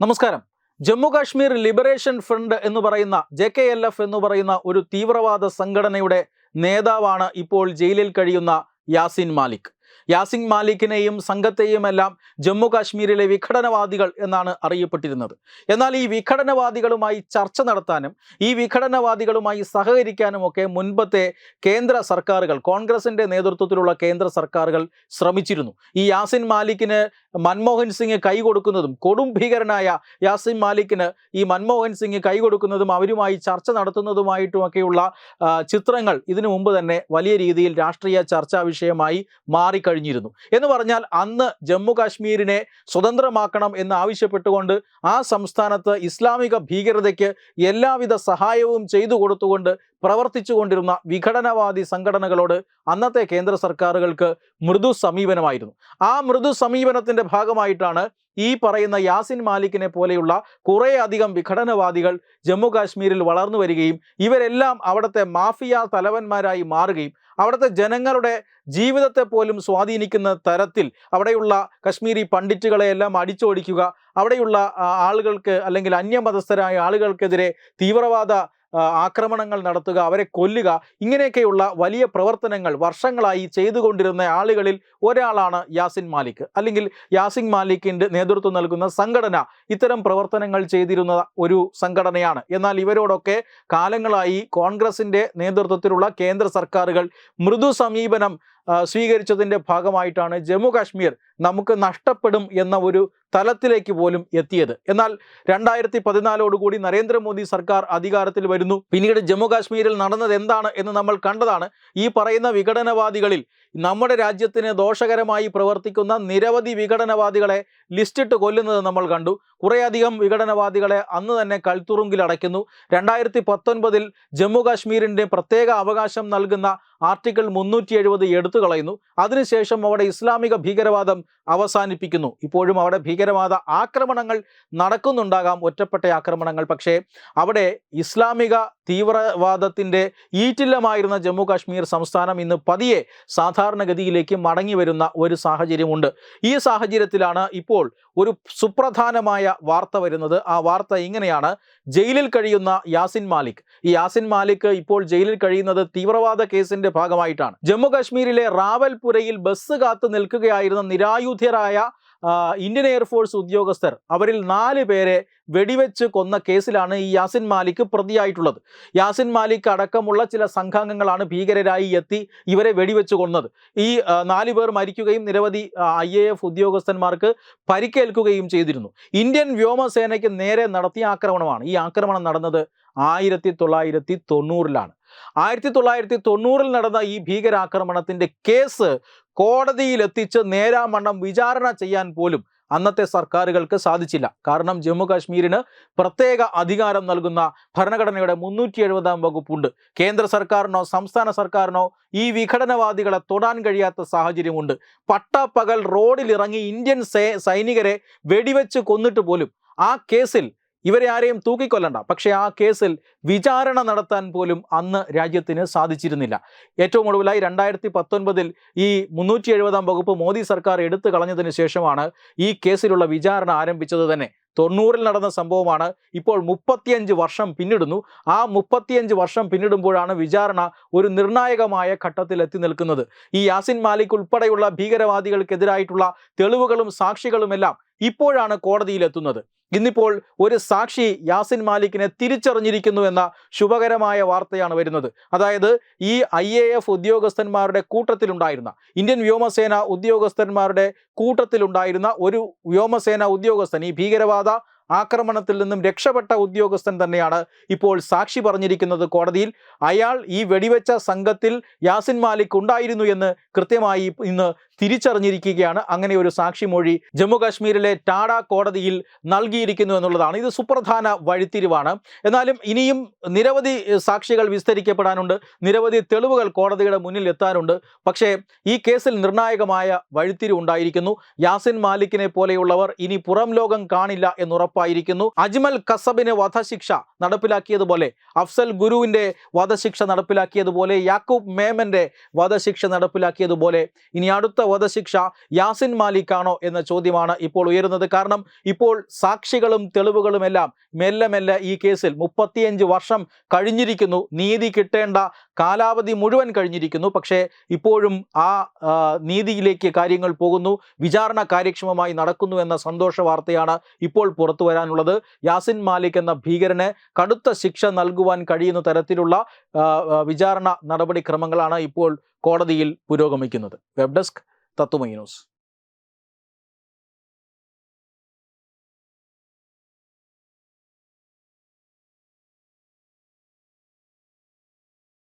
നമസ്കാരം. Jammu Kashmir liberation front എന്ന് പറയുന്ന ജെ കെ എൽ എഫ് എന്ന് പറയുന്ന ഒരു തീവ്രവാദ സംഘടനയുടെ നേതാവാണ് ഇപ്പോൾ ജയിലിൽ കഴിയുന്ന യാസിൻ മാലിക്. യാസിൻ മാലിക്കിനെയും സംഘത്തെയും എല്ലാം ജമ്മു കാശ്മീരിലെ വിഘടനവാദികൾ എന്നാണ് അറിയപ്പെട്ടിരുന്നത്. എന്നാൽ ഈ വിഘടനവാദികളുമായി ചർച്ച നടത്താനും ഈ വിഘടനവാദികളുമായി സഹകരിക്കാനും ഒക്കെ മുൻപത്തെ കേന്ദ്ര സർക്കാരുകൾ കോൺഗ്രസിന്റെ നേതൃത്വത്തിലുള്ള കേന്ദ്ര സർക്കാരുകൾ ശ്രമിച്ചിരുന്നു. ഈ യാസിൻ മാലിക്കിന് മൻമോഹൻ സിംഗ് കൈ കൊടുക്കുന്നതും കൊടും ഭീകരനായ യാസിം മാലിക്കിന് ഈ മൻമോഹൻ സിംഗ് കൈ കൊടുക്കുന്നതും അവരുമായി ചർച്ച നടത്തുന്നതുമായിട്ടുമൊക്കെയുള്ള ചിത്രങ്ങൾ ഇതിനു മുമ്പ് തന്നെ വലിയ രീതിയിൽ രാഷ്ട്രീയ ചർച്ചാ വിഷയമായി മാറിക്കഴിഞ്ഞിരുന്നു. എന്ന് പറഞ്ഞാൽ അന്ന് ജമ്മു കാശ്മീരിനെ സ്വതന്ത്രമാക്കണം എന്ന് ആവശ്യപ്പെട്ടുകൊണ്ട് ആ സംസ്ഥാനത്ത് ഇസ്ലാമിക ഭീകരതയ്ക്ക് എല്ലാവിധ സഹായവും ചെയ്തു കൊടുത്തുകൊണ്ട് പ്രവർത്തിച്ചുകൊണ്ടിരുന്ന വിഘടനവാദി സംഘടനകളോട് അന്നത്തെ കേന്ദ്ര സർക്കാരുകൾക്ക് മൃദു സമീപനമായിരുന്നു. ആ മൃദു സമീപനത്തിന്റെ ഭാഗമായിട്ടാണ് ഈ പറയുന്ന യാസിൻ മാലിക്കിനെ പോലെയുള്ള കുറേ അധികം വിഘടനവാദികൾ ജമ്മു കാശ്മീരിൽ വളർന്നു വരികയും ഇവരെല്ലാം അവിടുത്തെ മാഫിയ തലവന്മാരായി മാറുകയും അവിടുത്തെ ജനങ്ങളുടെ ജീവിതത്തെ പോലും സ്വാധീനിക്കുന്ന തരത്തിൽ അവിടെയുള്ള കശ്മീരി പണ്ഡിറ്റുകളെ എല്ലാം അടിച്ചോടിക്കുക അവിടെയുള്ള ആളുകൾക്ക് അല്ലെങ്കിൽ അന്യമതസ്ഥരായ ആളുകൾക്കെതിരെ തീവ്രവാദ ആക്രമണങ്ങൾ നടത്തുക അവരെ കൊല്ലുക ഇങ്ങനെയൊക്കെയുള്ള വലിയ പ്രവർത്തനങ്ങൾ വർഷങ്ങളായി ചെയ്തുകൊണ്ടിരുന്ന ആളുകളിൽ ഒരാളാണ് യാസിൻ മാലിക്. അല്ലെങ്കിൽ യാസിൻ മാലിക്കിന്റെ നേതൃത്വം നൽകുന്ന സംഘടന ഇത്തരം പ്രവർത്തനങ്ങൾ ചെയ്തിരുന്ന ഒരു സംഘടനയാണ്. എന്നാൽ ഇവരോടൊക്കെ കാലങ്ങളായി കോൺഗ്രസിന്റെ നേതൃത്വത്തിലുള്ള കേന്ദ്ര സർക്കാരുകൾ മൃദു സമീപനം സ്വീകരിച്ചതിന്റെ ഭാഗമായിട്ടാണ് ജമ്മു കാശ്മീർ നമുക്ക് നഷ്ടപ്പെടും എന്ന ഒരു തലത്തിലേക്ക് പോലും എത്തിയത്. എന്നാൽ രണ്ടായിരത്തി പതിനാലോടുകൂടി നരേന്ദ്രമോദി സർക്കാർ അധികാരത്തിൽ വരുന്നു. പിന്നീട് ജമ്മു കാശ്മീരിൽ നടന്നത് എന്താണ് എന്ന് നമ്മൾ കണ്ടതാണ്. ഈ പറയുന്ന വിഘടനവാദികളിൽ നമ്മുടെ രാജ്യത്തിന് ദോഷകരമായി പ്രവർത്തിക്കുന്ന നിരവധി വിഘടനവാദികളെ ലിസ്റ്റിട്ട് കൊല്ലുന്നത് നമ്മൾ കണ്ടു. കുറേയധികം വിഘടനവാദികളെ അന്ന് തന്നെ കൽത്തുറുങ്കിൽ അടയ്ക്കുന്നു. രണ്ടായിരത്തി പത്തൊൻപതിൽ ജമ്മു കാശ്മീരിന്റെ പ്രത്യേക അവകാശം നൽകുന്ന ആർട്ടിക്കിൾ മുന്നൂറ്റി എഴുപത് എടുത്തു കളയുന്നു. അതിനുശേഷം അവിടെ ഇസ്ലാമിക ഭീകരവാദം അവസാനിപ്പിക്കുന്നു. ഇപ്പോഴും അവിടെ ഭീകരവാദ ആക്രമണങ്ങൾ നടക്കുന്നുണ്ടാകാം ഒറ്റപ്പെട്ട ആക്രമണങ്ങൾ. പക്ഷേ അവിടെ ഇസ്ലാമിക തീവ്രവാദത്തിന്റെ ഈറ്റില്ലമായിരുന്ന ജമ്മു കാശ്മീർ സംസ്ഥാനം ഇന്ന് പതിയെ സാധാരണഗതിയിലേക്ക് മടങ്ങി വരുന്ന ഒരു സാഹചര്യമുണ്ട്. ഈ സാഹചര്യത്തിലാണ് ഇപ്പോൾ ഒരു സുപ്രധാനമായ വാർത്ത വരുന്നത്. ആ വാർത്ത ഇങ്ങനെയാണ്. ജയിലിൽ കഴിയുന്ന യാസിൻ മാലിക്. ഈ യാസിൻ മാലിക് ഇപ്പോൾ ജയിലിൽ കഴിയുന്നത് തീവ്രവാദ കേസിന്റെ ഭാഗമായിട്ടാണ്. ജമ്മു കാശ്മീരിലെ റാവൽപുരയിൽ ബസ് കാത്തു നിൽക്കുകയായിരുന്ന നിരായുധരായ ഇന്ത്യൻ എയർഫോഴ്സ് ഉദ്യോഗസ്ഥർ അവരിൽ നാല് പേരെ വെടിവെച്ച് കൊന്ന കേസിലാണ് ഈ യാസിൻ മാലിക് പ്രതിയായിട്ടുള്ളത്. യാസിൻ മാലിക് അടക്കമുള്ള ചില സംഘാംഗങ്ങളാണ് ഭീകരരായി എത്തി ഇവരെ വെടിവെച്ച് കൊന്നത്. ഈ നാല് പേർ മരിക്കുകയും നിരവധി ഐ എ എഫ് ഉദ്യോഗസ്ഥന്മാർക്ക് പരിക്കേൽക്കുകയും ചെയ്തിരുന്നു. ഇന്ത്യൻ വ്യോമസേനയ്ക്ക് നേരെ നടത്തിയ ആക്രമണമാണ്. ഈ ആക്രമണം നടന്നത് ആയിരത്തി തൊള്ളായിരത്തി തൊണ്ണൂറിലാണ് ആയിരത്തി തൊള്ളായിരത്തി തൊണ്ണൂറിൽ നടന്ന ഈ ഭീകരാക്രമണത്തിന്റെ കേസ് കോടതിയിലെത്തിച്ച് നേരാമണ്ണം വിചാരണ ചെയ്യാൻ പോലും അന്നത്തെ സർക്കാരുകൾക്ക് സാധിച്ചില്ല. കാരണം ജമ്മു കാശ്മീരിന് പ്രത്യേക അധികാരം നൽകുന്ന ഭരണഘടനയുടെ മുന്നൂറ്റി എഴുപതാം വകുപ്പുണ്ട്. കേന്ദ്ര സർക്കാരിനോ സംസ്ഥാന സർക്കാരിനോ ഈ വിഘടനവാദികളെ തൊടാൻ കഴിയാത്ത സാഹചര്യമുണ്ട്. പട്ടാപ്പകൽ റോഡിലിറങ്ങി ഇന്ത്യൻ സൈനികരെ വെടിവെച്ച് കൊന്നിട്ട് പോലും ആ കേസിൽ ഇവരെ ആരെയും തൂക്കിക്കൊല്ലണ്ട. പക്ഷേ ആ കേസിൽ വിചാരണ നടത്താൻ പോലും അന്ന് രാജ്യത്തിന് സാധിച്ചിരുന്നില്ല. ഏറ്റവും ഒടുവിലായി രണ്ടായിരത്തി പത്തൊൻപതിൽ ഈ മുന്നൂറ്റി എഴുപതാം വകുപ്പ് മോദി സർക്കാർ എടുത്തു കളഞ്ഞതിന് ശേഷമാണ് ഈ കേസിലുള്ള വിചാരണ ആരംഭിച്ചത് തന്നെ. തൊണ്ണൂറിൽ നടന്ന സംഭവമാണ് ഇപ്പോൾ മുപ്പത്തിയഞ്ച് വർഷം പിന്നിടുന്നു. ആ മുപ്പത്തിയഞ്ച് വർഷം പിന്നിടുമ്പോഴാണ് വിചാരണ ഒരു നിർണായകമായ ഘട്ടത്തിൽ എത്തി നിൽക്കുന്നത്. ഈ യാസിൻ മാലിക് ഉൾപ്പെടെയുള്ള ഭീകരവാദികൾക്കെതിരായിട്ടുള്ള തെളിവുകളും സാക്ഷികളുമെല്ലാം ഇപ്പോഴാണ് കോടതിയിലെത്തുന്നത് ഇന്നിപ്പോൾ ഒരു സാക്ഷി യാസിൻ മാലിക്കിനെ തിരിച്ചറിഞ്ഞിരിക്കുന്നു എന്ന ശുഭകരമായ വാർത്തയാണ് വരുന്നത്. അതായത് ഈ ഐ എ എഫ് ഉദ്യോഗസ്ഥന്മാരുടെ കൂട്ടത്തിലുണ്ടായിരുന്ന ഇന്ത്യൻ വ്യോമസേന ഉദ്യോഗസ്ഥന്മാരുടെ കൂട്ടത്തിലുണ്ടായിരുന്ന ഒരു വ്യോമസേന ഉദ്യോഗസ്ഥൻ ഈ ഭീകരവാദ ആക്രമണത്തിൽ നിന്നും രക്ഷപ്പെട്ട ഉദ്യോഗസ്ഥൻ തന്നെയാണ് ഇപ്പോൾ സാക്ഷി പറഞ്ഞിരിക്കുന്നത് കോടതിയിൽ. അയാൾ ഈ വെടിവെച്ച സംഘത്തിൽ യാസിൻ മാലിക് ഉണ്ടായിരുന്നു എന്ന് കൃത്യമായി ഇന്ന് തിരിച്ചറിഞ്ഞിരിക്കുകയാണ്. അങ്ങനെ ഒരു സാക്ഷിമൊഴി ജമ്മു കാശ്മീരിലെ ടാഡ കോടതിയിൽ നൽകിയിരിക്കുന്നു എന്നുള്ളതാണ്. ഇത് സുപ്രധാന വഴിത്തിരിവാണ്. എന്നാലും ഇനിയും നിരവധി സാക്ഷികൾ വിസ്തരിക്കപ്പെടാനുണ്ട്. നിരവധി തെളിവുകൾ കോടതിയുടെ മുന്നിൽ എത്താനുണ്ട്. പക്ഷേ ഈ കേസിൽ നിർണായകമായ വഴിത്തിരിവുണ്ടായിരിക്കുന്നു യാസിൻ മാലിക്കിനെ പോലെയുള്ളവർ ഇനി പുറം ലോകം കാണില്ല എന്നുറപ്പ് ഉറപ്പായിരിക്കുന്നു. അജ്മൽ കസബിന് വധശിക്ഷ നടപ്പിലാക്കിയതുപോലെ അഫ്സൽ ഗുരുവിന്റെ വധശിക്ഷ നടപ്പിലാക്കിയതുപോലെ യാക്കൂബ് മേമന്റെ വധശിക്ഷ നടപ്പിലാക്കിയതുപോലെ ഇനി അടുത്ത വധശിക്ഷ യാസിൻ മാലിക്കാണോ എന്ന ചോദ്യമാണ് ഇപ്പോൾ ഉയരുന്നത്. കാരണം ഇപ്പോൾ സാക്ഷികളും തെളിവുകളും എല്ലാം മെല്ലെ മെല്ലെ ഈ കേസിൽ മുപ്പത്തിയഞ്ച് വർഷം കഴിഞ്ഞിരിക്കുന്നു. നീതി കിട്ടേണ്ട കാലാവധി മുഴുവൻ കഴിഞ്ഞിരിക്കുന്നു. പക്ഷേ ഇപ്പോഴും ആ നീതിയിലേക്ക് കാര്യങ്ങൾ പോകുന്നു. വിചാരണ കാര്യക്ഷമമായി നടക്കുന്നു എന്ന സന്തോഷ വാർത്തയാണ് ഇപ്പോൾ പുറത്തു വരാനുള്ളത്. യാസിൻ മാലിക് എന്ന ഭീകരന് കടുത്ത ശിക്ഷ നൽകുവാൻ കഴിയുന്ന തരത്തിലുള്ള വിചാരണ നടപടിക്രമങ്ങളാണ് ഇപ്പോൾ കോടതിയിൽ പുരോഗമിക്കുന്നത്. Web desk Tatwamayi news.